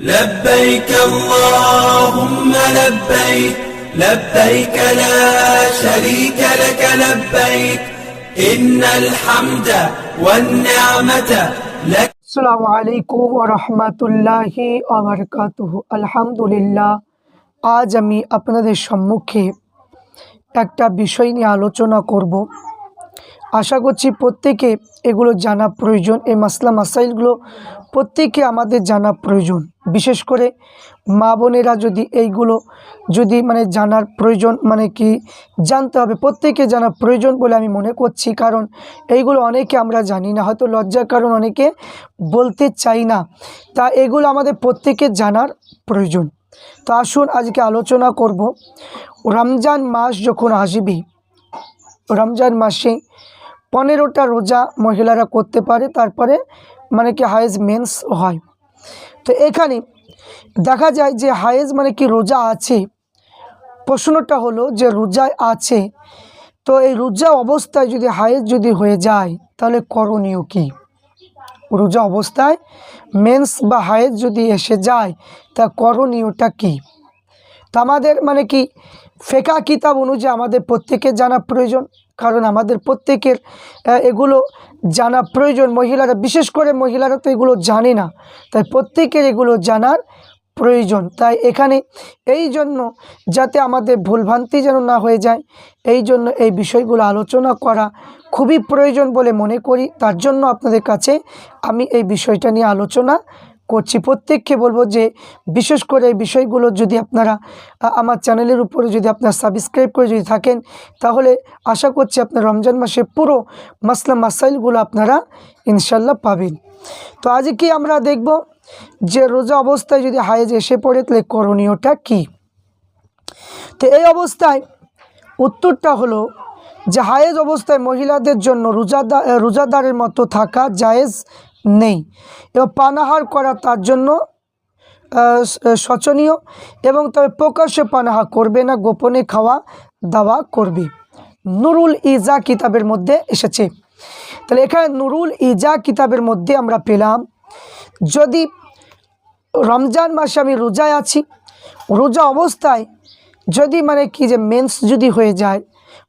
لبيك اللهم لبيك لبيك لا شريك لك لبيك إن الحمد والنعمة لك আসসালামু আলাইকুম রহমতুল্লাহি আবরকাতুহ আলহামদুলিল্লাহ আজ আমি আপনাদের সম্মুখে একটা বিষয় নিয়ে আলোচনা করব আশা করছি প্রত্যেকে এগুলো জানা প্রয়োজন এই মাসলা মাসাইলগুলো প্রত্যেকে আমাদের জানা প্রয়োজন বিশেষ করে মা বোনেরা যদি এইগুলো যদি মানে জানার প্রয়োজন মানে কি জানতে হবে, প্রত্যেকে জানা প্রয়োজন বলে আমি মনে করছি। কারণ এইগুলো অনেকে আমরা জানি না, হয়তো লজ্জার কারণ অনেকে বলতে চাই না। তা এগুলো আমাদের প্রত্যেকে জানার প্রয়োজন। তো আসুন আজকে আলোচনা করব। রমজান মাস যখন আসবি, রমজান মাসে পনেরোটা রোজা মহিলারা করতে পারে, তারপরে মানে কি হায়েজ মেন্স হয়। তো এখানে দেখা যায় যে হায়েজ মানে কি রোজা আছে। প্রশ্নটা হলো যে রোজায় আছে। তো এই রোজা অবস্থায় যদি হায়েজ যদি হয়ে যায়, তাহলে করণীয় কী? রোজা অবস্থায় মেন্স বা হায়েজ যদি এসে যায়, তা করণীয়টা কী? তা আমাদের মানে কি ফেকা কিতাব অনুযায়ী আমাদের প্রত্যেকের জানা প্রয়োজন। কারণ আমাদের প্রত্যেকের এগুলো জানা প্রয়োজন। মহিলারা, বিশেষ করে মহিলারা তো এগুলো জানে না। তাই প্রত্যেকের এগুলো জানার প্রয়োজন। তাই এখানে এই জন্য যাতে আমাদের ভুলভ্রান্তি যেন না হয়ে যায়, এই জন্য এই বিষয়গুলো আলোচনা করা খুবই প্রয়োজন বলে মনে করি। তার জন্য আপনাদের কাছে আমি এই বিষয়টা নিয়ে আলোচনা করছি। প্রত্যেককে বলব যে, বিশেষ করে এই বিষয়গুলো যদি আপনারা আমার চ্যানেলের উপরে যদি আপনারা সাবস্ক্রাইব করে যদি থাকেন, তাহলে আশা করছি আপনার রমজান মাসে পুরো মাসলা মাসাইলগুলো আপনারা ইনশাল্লাহ পাবেন। তো আজকে আমরা দেখব যে রোজা অবস্থায় যদি হায়েজ এসে পড়ে, তাহলে করণীয়টা কী? তো এই অবস্থায় উত্তরটা হলো যে, হায়েজ অবস্থায় মহিলাদের জন্য রোজাদার রোজাদারের মতো থাকা জায়েজ নেই। এবং পানাহার করা তার জন্য শোচনীয় এবং তবে প্রকাশ্যে পানাহা করবে না, গোপনে খাওয়া দাওয়া করবে। নুরুল ইজা কিতাবের মধ্যে এসেছে। তাহলে এখানে নুরুল ইজা কিতাবের মধ্যে আমরা পেলাম, যদি রমজান মাসে আমি রোজায় আছি, রোজা অবস্থায় যদি মানে কি যে মেন্স যদি হয়ে যায়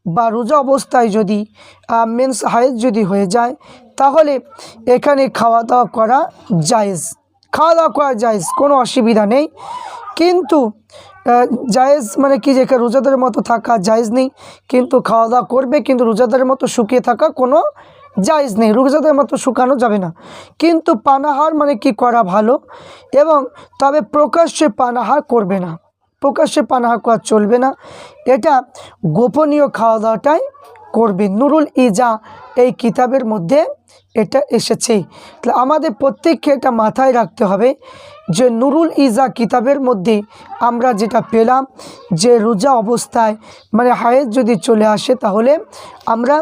বা রোজা অবস্থায় যদি মেন্স হায়েজ যদি হয়ে যায়, তাহলে এখানে খাওয়া দাওয়া করা জায়েজ। খাওয়া দাওয়া করা জায়েজ, কোনো অসুবিধা নেই। কিন্তু জায়েজ মানে কি যে, রোজাদারের মতো থাকা জায়েজ নেই। কিন্তু খাওয়া দাওয়া করবে, কিন্তু রোজাদারের মতো শুকিয়ে থাকা কোনো জায়েজ নেই। রোজাদারের মতো শুকানো যাবে না। কিন্তু পানাহার মানে কি করা ভালো? এবং তবে প্রকাশ্যে পানাহার করবে না। প্রকাশ্যে পানাহা করা চলবে না। এটা গোপনীয় খাওয়া দাওয়াটাই করবে। নুরুল ইজা এই কিতাবের মধ্যে এটা এসেছে। তাহলে আমাদের প্রত্যেককে এটা মাথায় রাখতে হবে যে নুরুল ইজা কিতাবের মধ্যে আমরা যেটা পেলাম যে রোজা অবস্থায় মানে হায়েজ যদি চলে আসে তাহলে আমরা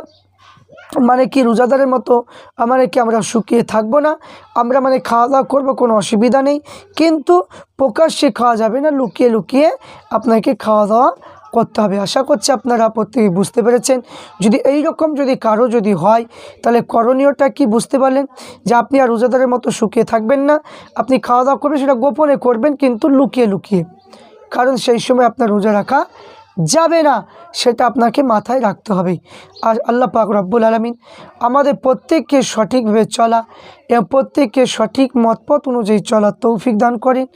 মানে কি রোজাদারের মতো মানে কি আমরা শুকিয়ে থাকব না? আমরা মানে খাওয়া দাওয়া করব, কোনো অসুবিধা নেই। কিন্তু প্রকাশ্যে খাওয়া যাবে না, লুকিয়ে লুকিয়ে আপনাকে খাওয়া দাওয়া করতে হবে। আশা করছি আপনারা প্রত্যেকে বুঝতে পেরেছেন। যদি এই রকম যদি কারও যদি হয়, তাহলে করণীয়টা কি বুঝতে পারলেন? যে আপনি আর রোজাদারের মতো শুকিয়ে থাকবেন না, আপনি খাওয়া দাওয়া করবেন, সেটা গোপনে করবেন, কিন্তু লুকিয়ে লুকিয়ে। কারণ সেই সময় আপনার রোজা রাখা যাবে না, সেটা আপনাকে মাথায় রাখতে হবে। আর আল্লাহ পাক রব্বুল আলমিন আমাদের প্রত্যেককে সঠিকভাবে চলা এবং প্রত্যেককে সঠিক মতপথ অনুযায়ী চলার তৌফিক দান করেন।